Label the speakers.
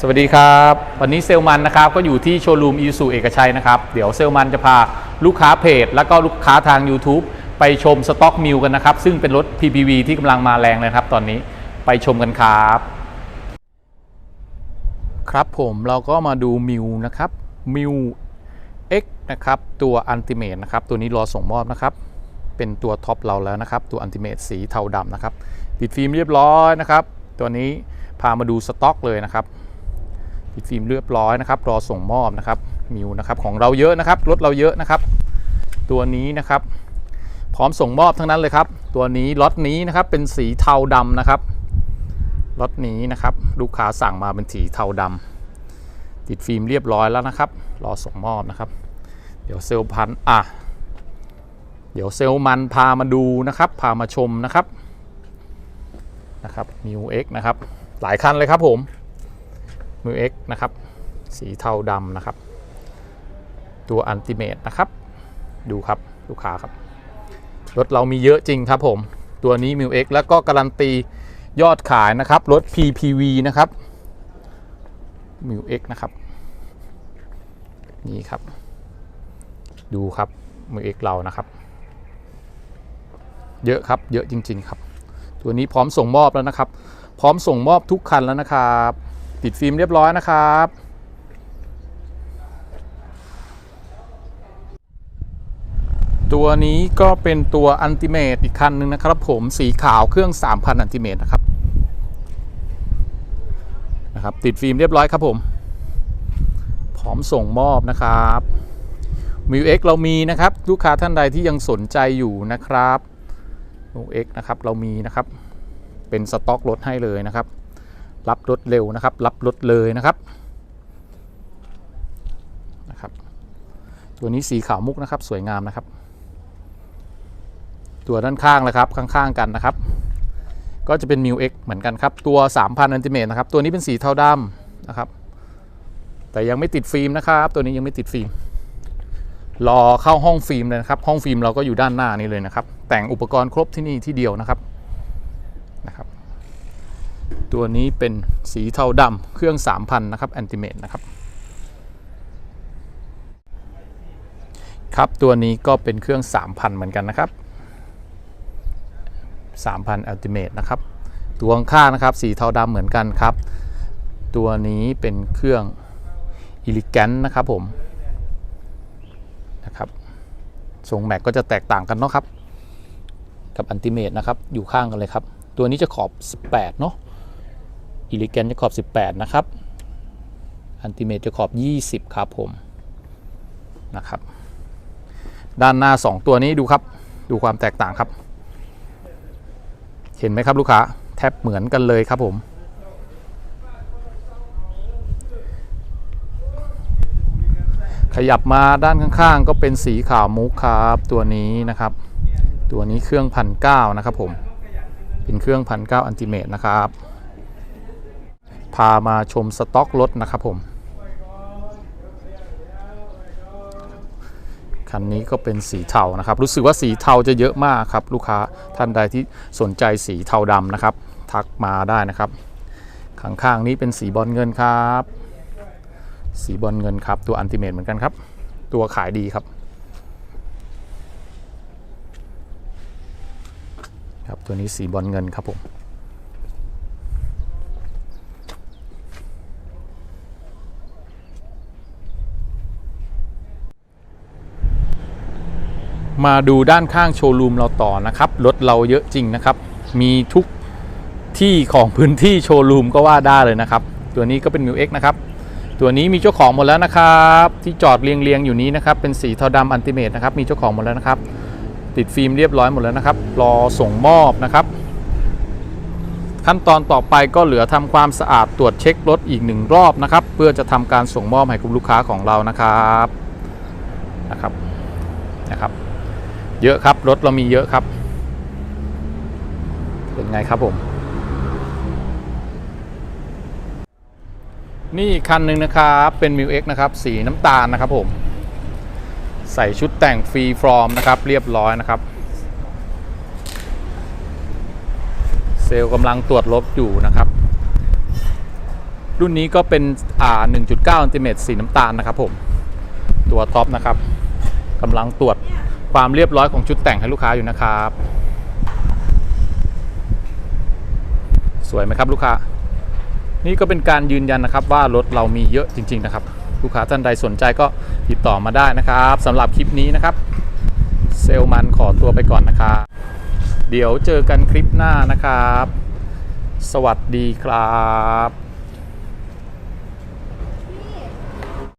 Speaker 1: สวัสดีครับ วันนี้เซลมันนะครับก็อยู่ที่โชว์รูมอีซูเอกชัยนะครับ เดี๋ยวเซลมันจะพาลูกค้าเพจ แล้วก็ลูกค้าทาง YouTube ไปชมสต็อกมิลกันนะครับ ซึ่งเป็นรถ PPV ที่กำลังมาแรงเลยครับตอนนี้ไปชมกันครับ ครับผมเราก็มาดูมิวนะครับมิว X นะครับ ตัวอันติเมตนะครับ ตัวนี้รอส่งมอบนะครับ เป็นตัวท็อปเราแล้วนะครับ ตัวอันติเมตสีเทาดำนะครับปิดฟิล์มเรียบร้อยนะครับ ตัวนี้พามาดูสต็อกเลยนะครับ ปิดฟิล์มเรียบร้อยนะครับ รอส่งมอบนะครับมิวนะครับของเราเยอะนะครับ รถเราเยอะนะครับ ตัวนี้นะครับ พร้อมส่งมอบทั้งนั้นเลยครับ ตัวนี้ล็อตนี้นะครับเป็นสีเทาดำนะครับล็อตนี้นะครับ ลูกค้าสั่งมาเป็นสีเทาดำติดฟิล์มเรียบร้อยแล้วนะครับ รอส่งมอบนะครับ เดี๋ยวเซลพันอะเดี๋ยวเซลมันพามาดูนะครับ พามาชมนะครับนะครับมิวเอ็กนะครับ หลายคันเลยครับผม มิวเอ็กนะครับ สีเทาดำนะครับ ตัวอันติเมตนะครับ ดูครับลูกค้าครับ รถเรามีเยอะจริงครับผม ตัวนี้ m ิ X แล้วก็การันตียอดขายนะครับ รถ PPV นะครับ m ิ X นะครับ นี่ครับ ดูครับ m ิ X เรานะครับเยอะครับ เยอะจริง ๆ ครับ ตัวนี้พร้อมส่งมอบแล้วนะครับ พร้อมส่งมอบทุกคันแล้วนะครับ ติดฟิล์มเรียบร้อยนะครับ ตัวนี้ก็เป็นตัวอันติเมตอีกคันหนึ่งนะครับผมสีขาวเครื่อง 3,000 อันติเมตนะครับนะครับ ติดฟิล์มเรียบร้อยครับผม พร้อมส่งมอบนะครับมิวเอ็กเรามีนะครับ ลูกค้าท่านใดที่ยังสนใจอยู่นะครับมิวเอ็กนะครับเรามีนะครับ เป็นสต็อกรถให้เลยนะครับ รับรถเร็วนะครับ รับรถเลยนะครับนะครับ ตัวนี้สีขาวมุกนะครับ สวยงามนะครับ ตัวด้านข้างเลยครับข้างๆกันนะครับ ก็จะเป็น m ิ X เเหมือนกันครับ ตัว 3,000อันติเมตนะครับ ตัวนี้เป็นสีเทาดำนะครับ แต่ยังไม่ติดฟิล์มนะครับ ตัวนี้ยังไม่ติดฟิล์มรอเข้าห้องฟิล์มเลยนะครับ ห้องฟิล์มเราก็อยู่ด้านหน้านี้เลยนะครับ แต่งอุปกรณ์ครบที่นี่ที่เดียวนะครับ ตัวนี้เป็นสีเทาดำเครื่อง 3,000 นะครับแอนติเมตนะครับ ครับตัวนี้ก็เป็นเครื่อง 3,000 เหมือนกันนะครับ 3,000 Ultimate นะครับ ตัวข้างนะครับ สีเทาดำเหมือนกันครับ ตัวนี้เป็นเครื่อง Elegant นะครับผมนะครับทรงแม็กก็จะแตกต่างกันเนาะครับ กับ Ultimate นะครับ อยู่ข้างกันเลยครับ ตัวนี้จะขอบ 18 เนาะ Elegant จะขอบ 18 นะครับ Ultimate จะขอบ 20 ครับผมนะครับ ด้านหน้า 2 ตัวนี้ดูครับ ดูความแตกต่างครับ เห็นไหมครับลูกค้า แทบเหมือนกันเลยครับผม ขยับมาด้านข้างๆ ก็เป็นสีขาวมุกครับตัวนี้นะครับ ตัวนี้เครื่องพันเนะครับผม เป็นเครื่องพันเอันติเมตนะครับ พามาชมสต็อกรถนะครับผม คันนี้ก็เป็นสีเทานะครับ รู้สึกว่าสีเทาจะเยอะมากครับ ลูกค้าท่านใดที่สนใจสีเทาดำนะครับ ทักมาได้นะครับ ข้างๆนี้เป็นสีบอลเงินครับ สีบอลเงินครับตัวอันติเมตเหมือนกันครับ ตัวขายดีครับครับตัวนี้สีบอลเงินครับผม มาดูด้านข้างโชว์รูมเราต่อนะครับ รถเราเยอะจริงนะครับ มีทุกที่ของพื้นที่โชว์รูมก็ว่าได้เลยนะครับ ตัวนี้ก็เป็น m ิ X นะครับ ตัวนี้มีเจ้าของหมดแล้วนะครับ ที่จอดเรียงๆอยู่นี้นะครับ เป็นสีเทาดำอันติเมตนะครับ มีเจ้าของหมดแล้วนะครับ ติดฟิล์มเรียบร้อยหมดแล้วนะครับ รอส่งมอบนะครับ ขั้นตอนต่อไปก็เหลือทำความสะอาดตรวจเช็ครถอีกหนึ่งรอบนะครับ เพื่อจะทำการส่งมอบให้คุณลูกค้าของเรานะครับ นะครับ นะครับ เยอะครับรถเรามีเยอะครับ เป็นไงครับผม นี่คันหนึ่งนะครับเป็น m ิ X นะครับ สีน้ำตาลนะครับผม ใส่ชุดแต่งฟรีฟรอมนะครับ เรียบร้อยนะครับ เซลล์กำลังตรวจลบอยู่นะครับ รุ่นนี้ก็เป็นอ่า1.9อันติเมตรสีน้ำตาลนะครับผม ตัวท็อปนะครับกำลังตรวจ ความเรียบร้อยของชุดแต่งให้ลูกค้าอยู่นะครับ สวยไหมครับลูกค้า นี่ก็เป็นการยืนยันนะครับว่ารถเรามีเยอะจริง ๆ นะครับ ลูกค้าท่านใดสนใจก็ติดต่อมาได้นะครับสำหรับคลิปนี้นะครับ เซลมันขอตัวไปก่อนนะครับเดี๋ยวเจอกันคลิปหน้านะครับ สวัสดีครับ